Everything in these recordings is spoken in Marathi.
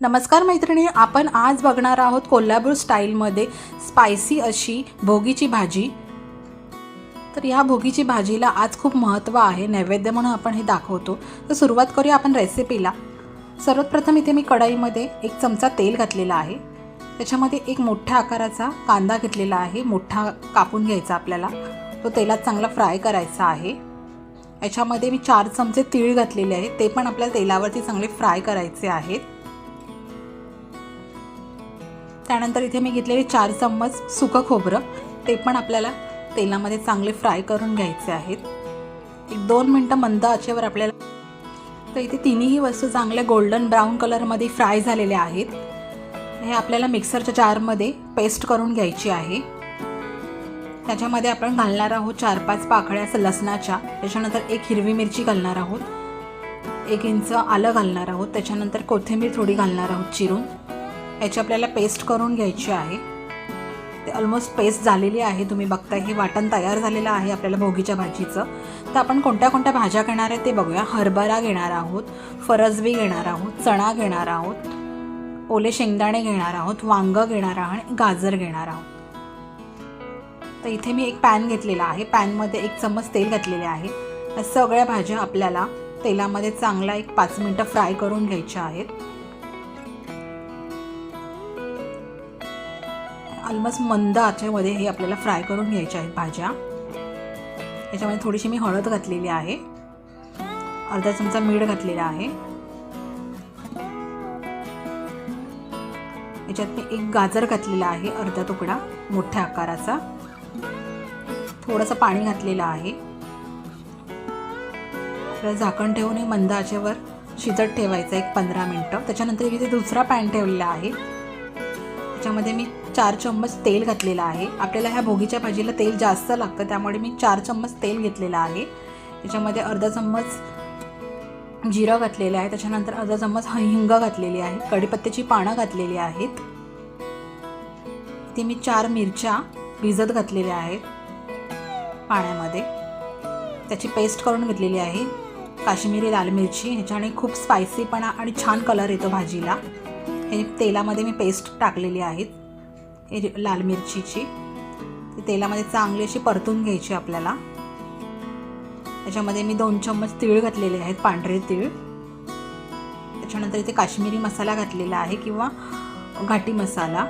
नमस्कार मैत्रिणी आपण आज बघणार आहोत कोल्हापूर स्टाईलमध्ये स्पायसी अशी भोगीची भाजी. तर ह्या भोगीची भाजीला आज खूप महत्त्व आहे नैवेद्य म्हणून आपण हे दाखवतो. तर सुरुवात करूया आपण रेसिपीला सर्वप्रथम इथे मी कढईमध्ये एक चमचा तेल घातलेला आहे. त्याच्यामध्ये एक मोठ्या आकाराचा कांदा घेतलेला आहे मोठा कापून घ्यायचा आपल्याला. तो तेलात चांगला फ्राय करायचा आहे. याच्यामध्ये मी चार चमचे तीळ घातलेले आहेत ते पण आपल्या तेलावरती चांगले फ्राय करायचे आहेत. त्यानंतर इथे मी घेतलेले चार चम्मच सुकं खोबरं. ते पण आपल्याला तेलामध्ये चांगले फ्राय करून घ्यायचे आहेत. एक दोन मिनटं मंद आचेवर आपल्याला तर इथे तिन्ही वस्तू चांगल्या गोल्डन ब्राऊन कलरमध्ये फ्राय झालेल्या आहेत. हे आपल्याला मिक्सरच्या जारमध्ये पेस्ट करून घ्यायची आहे. त्याच्यामध्ये आपण घालणार आहोत चार पाच पाकळ्या असं लसणाच्या. त्याच्यानंतर एक हिरवी मिरची घालणार आहोत. एक इंच आलं घालणार आहोत. त्याच्यानंतर कोथिंबीर थोडी घालणार आहोत चिरून. याची आपल्याला पेस्ट करून घ्यायची आहे. ते ऑलमोस्ट पेस्ट झालेली आहे. तुम्ही बघताय हे वाटण तयार झालेलं आहे आपल्याला भोगीच्या भाजीचं. तर आपण कोणत्या कोणत्या भाज्या घेणार आहे ते बघूया. हरभरा घेणार आहोत फरसबी घेणार आहोत चणा घेणार आहोत ओले शेंगदाणे घेणार आहोत वांगं घेणार आहोत आणि गाजर घेणार आहोत. तर इथे मी एक पॅन घेतलेला आहे. पॅनमध्ये एक चम्मच तेल घातलेले आहे. सगळ्या भाज्या आपल्याला तेलामध्ये चांगला एक पाच मिनटं फ्राय करून घ्यायच्या आहेत. ऑलमोस्ट मंद आचेमध्ये हे आपल्याला फ्राय करून घ्यायच्या आहेत भाज्या. याच्यामध्ये थोडीशी मी हळद घातलेली आहे. अर्धा चमचा मीठ घातलेला आहे. याच्यात मी एक गाजर घातलेला आहे अर्धा तुकडा मोठ्या आकाराचा. थोडंसं पाणी घातलेलं आहे. आपल्याला झाकण ठेवून हे मंद आचेवर शिजत ठेवायचं एक पंधरा मिनटं. त्याच्यानंतर इथे दुसरा पॅन ठेवलेला आहे. त्याच्यामध्ये मी चार चम्मच तेल घातलेलं आहे. आपल्याला ह्या भोगीच्या भाजीला तेल जास्त लागतं त्यामुळे मी चार चम्मच तेल घेतलेलं आहे. त्याच्यामध्ये अर्धा चम्मच जिरं घातलेलं आहे त्याच्यानंतर अर्धा चम्मच हिंग घातलेली आहे कढीपत्त्याची पानं घातलेली आहेत. ते मी चार मिरच्या भिजत घातलेल्या आहेत पाण्यामध्ये. त्याची पेस्ट करून घेतलेली आहे. काश्मीरी लाल मिरची ह्याच्याने खूप स्पायसीपणा आणि छान कलर येतो भाजीला. हे तेलामध्ये मी पेस्ट टाकलेली आहेत. हे लाल मिरचीची. ती तेलामध्ये चांगली अशी परतून घ्यायची आपल्याला. त्याच्यामध्ये मी दोन चम्मच तीळ घातलेले आहेत पांढरे तीळ. त्याच्यानंतर इथे काश्मीरी मसाला घातलेला आहे किंवा घाटी मसाला.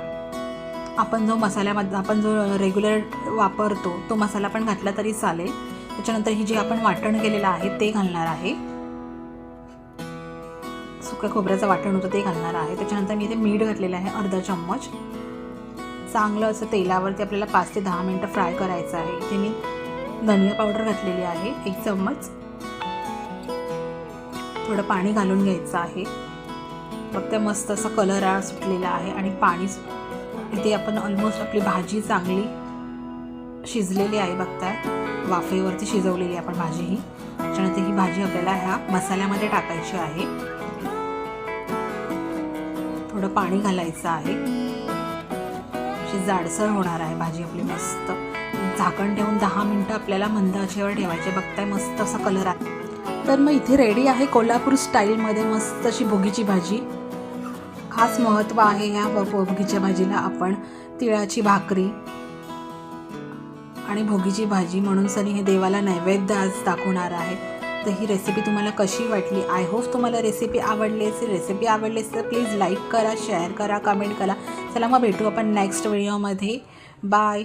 आपण जो मसाल्यामध्ये आपण जो रेग्युलर वापरतो तो मसाला पण घातला तरी चालेल. त्याच्यानंतर ही जी आपण वाटण केलेलं आहे ते घालणार आहे. सुक्या खोबऱ्याचं वाटण होतं ते घालणार आहे. त्याच्यानंतर मी इथे मीठ घातलेलं आहे अर्धा चम्मच. चांगलं असं तेलावरती आपल्याला पाच ते दहा मिनटं फ्राय करायचं आहे. इथे मी धनिया पावडर घातलेली आहे एक चम्मच. थोडं पाणी घालून घ्यायचं आहे. फक्त मस्त असा कलर सुटलेला आहे आणि पाणी इथे आपण ऑलमोस्ट आपली भाजी चांगली शिजलेली आहे बघताय. वाफेवरती शिजवलेली आपण भाजी ही. त्याच्यानंतर ही भाजी आपल्याला ह्या मसाल्यामध्ये टाकायची आहे. थोडं पाणी घालायचं आहे. अशी जाडसर होणार आहे भाजी आपली मस्त. झाकण ठेवून दहा मिनटं आपल्याला मंद आचेवर ठेवायचे. बघताय मस्त असा कलर आहे. तर मग इथे रेडी आहे कोल्हापूर स्टाईलमध्ये मस्त अशी भोगीची भाजी. खास महत्त्व आहे ह्या भोगीच्या भाजीला आपण तिळाची भाकरी आणि भोगीची भाजी म्हणून सनी हे देवाला नैवेद्य आज दाखवणार आहे. तर ही रेसिपी तुम्हाला कशी वाटली? आय होप तुम्हाला रेसिपी आवडली असेल. रेसिपी आवडली असेल तर प्लीज लाईक करा शेअर करा कमेंट करा. चला मग भेटू आपण नेक्स्ट व्हिडिओमध्ये बाय